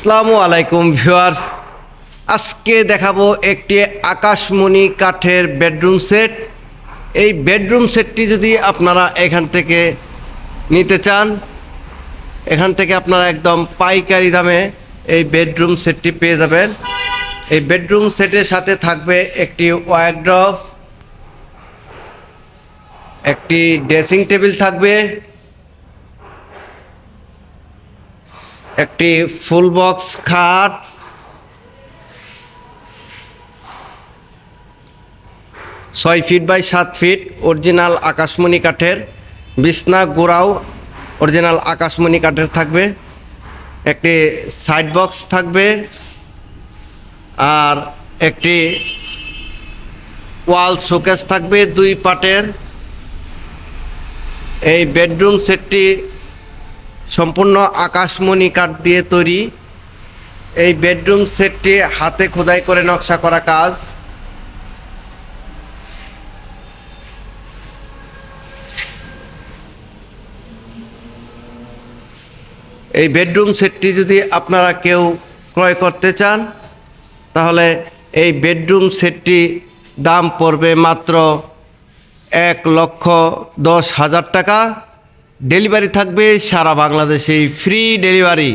আসসালামু আলাইকুম ভিউয়ার্স। আজকে দেখাবো একটি আকাশমণি কাঠের বেডরুম সেট। এই বেডরুম সেটটি যদি আপনারা এখান থেকে নিতে চান, এখান থেকে আপনারা একদম পাইকারি দামে এই বেডরুম সেটটি পেয়ে যাবেন। এই বেডরুম সেটের সাথে থাকবে একটি ওয়ারড্রফ একটি ড্রেসিং টেবিল থাকবে একটি ফুল বক্স খাট। ছয় ফিট বাই সাত ফিট, অরিজিনাল আকাশমণি কাঠের। বিছনা, গোড়াও অরিজিনাল আকাশমণি কাঠের থাকবে। একটি সাইড বক্স থাকবে আর একটি ওয়াল শোকেস থাকবে দুই পাটের। এই বেডরুম সেটটি সম্পূর্ণ আকাশমণি কাঠ দিয়ে তৈরি। এই বেডরুম সেটটি হাতে খোদাই করে নকশা করা কাজ। এই বেডরুম সেটটি যদি আপনারা কেউ ক্রয় করতে চান, তাহলে এই বেডরুম সেটটি দাম পড়বে মাত্র এক লক্ষ দশ হাজার টাকা। ডেলিভারি থাকবে সারা বাংলাদেশে ফ্রি ডেলিভারি